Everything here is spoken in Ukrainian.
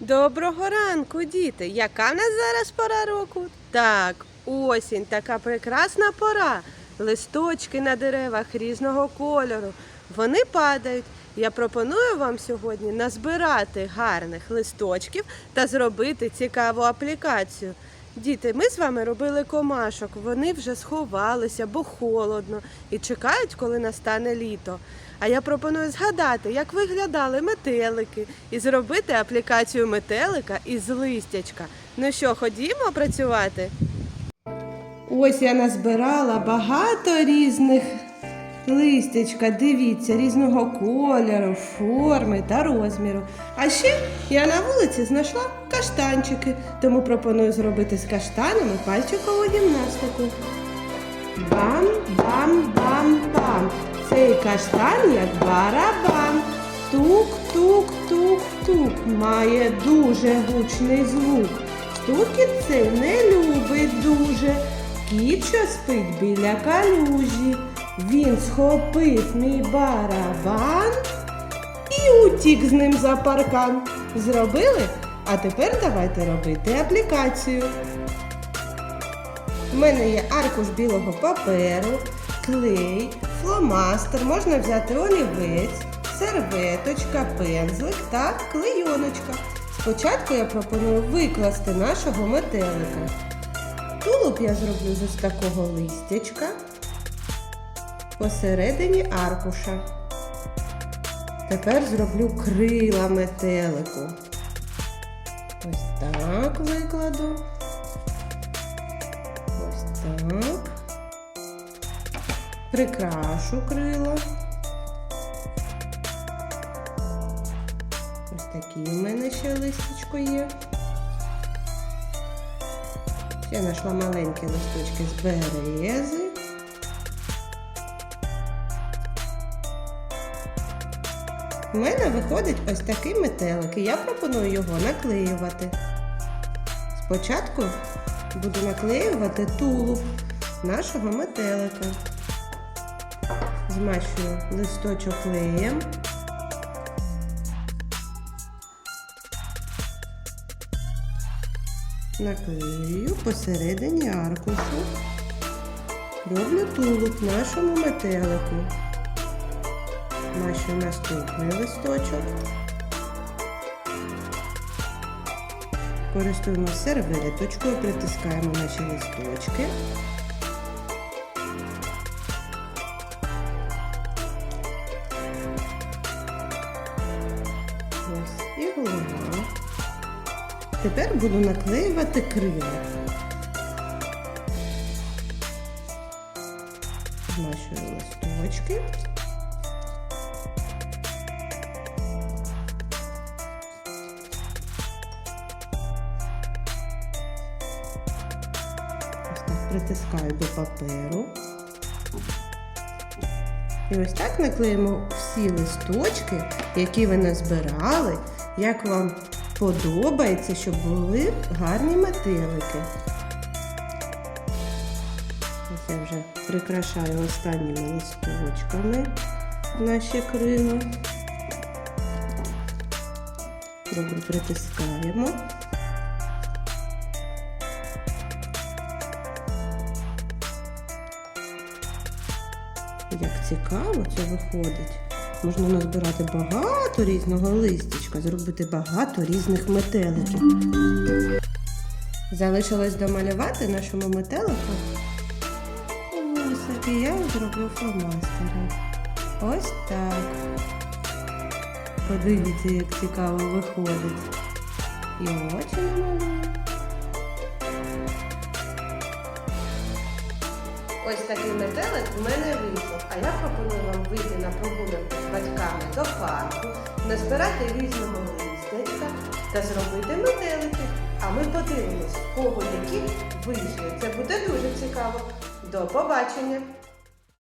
Доброго ранку, діти! Яка в нас зараз пора року? Так, осінь, така прекрасна пора. Листочки на деревах різного кольору. Вони падають. Я пропоную вам сьогодні назбирати гарних листочків та зробити цікаву аплікацію. Діти, ми з вами робили комашок. Вони вже сховалися, бо холодно, і чекають, коли настане літо. А я пропоную згадати, як виглядали метелики, і зробити аплікацію метелика із листячка. Ну що, ходімо працювати? Ось я назбирала багато різних листячка, дивіться, різного кольору, форми та розміру. А ще я на вулиці знайшла каштанчики, тому пропоную зробити з каштанами пальчикову гімнастику. Бам, бам, бам, бам. Цей каштан як барабан. Тук, тук, тук, тук. Має дуже гучний звук. Стукіт цей не любить дуже. Кіт, що спить біля калюжі. Він схопив мій барабан і утік з ним за паркан. Зробили? А тепер давайте робити аплікацію. У мене є аркуш білого паперу, клей, фломастер, можна взяти олівець, серветочка, пензлик та клейоночка. Спочатку я пропоную викласти нашого метелика. Тулуб я зроблю з ось такого листячка посередині аркуша. Тепер зроблю крила метелику. Ось так викладу. Ось так. Прикрашу крила. Ось такі у мене ще листочко є. Ще знайшла маленькі листочки з берези. У мене виходить ось такий метелик, і я пропоную його наклеювати. Спочатку буду наклеювати тулуб нашого метелика. Змащую листочок клеєм. Наклею посередині аркушу. Роблю тулуб нашому метелику. Змащую наступний листочок. Користуємося серветочкою, притискаємо наші листочки. І голова. Тепер буду наклеювати крила. Змащую листочки. Ось так притискаю до паперу. І ось так наклеїмо всі листочки, які ви назбирали, як вам подобається, щоб були гарні метелики. Я вже прикрашаю останніми листочками наші крила. Добре притискаємо. Як цікаво це виходить. Можна назбирати багато різного листячка, зробити багато різних метеликів. Залишилось домалювати нашому метелику. Ось я зроблю фломастером. Ось так. Подивіться, як цікаво виходить. І очі намалюю. Ось такий метелик в мене вийшов. А я пропоную вам вийти на прогулянку з батьками до парку, назбирати різного листячка та зробити метелики. А ми подивимось, кого які вийшли. Це буде дуже цікаво. До побачення!